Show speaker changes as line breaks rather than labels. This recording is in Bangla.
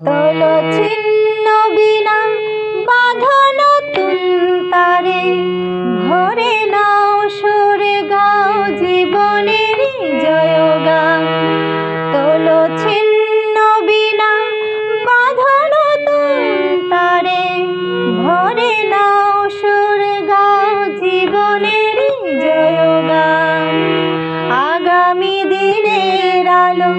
তল ছিন্ন বিনা বাঁধন তুন্তারে ভরে নাও সরে গাও জীবনের জয় গাও তল ছিন্ন বিনা বাঁধন তুন্তারে ভরে নাও সরে গাও জীবনের জয় গাও আগামী দিনের আলো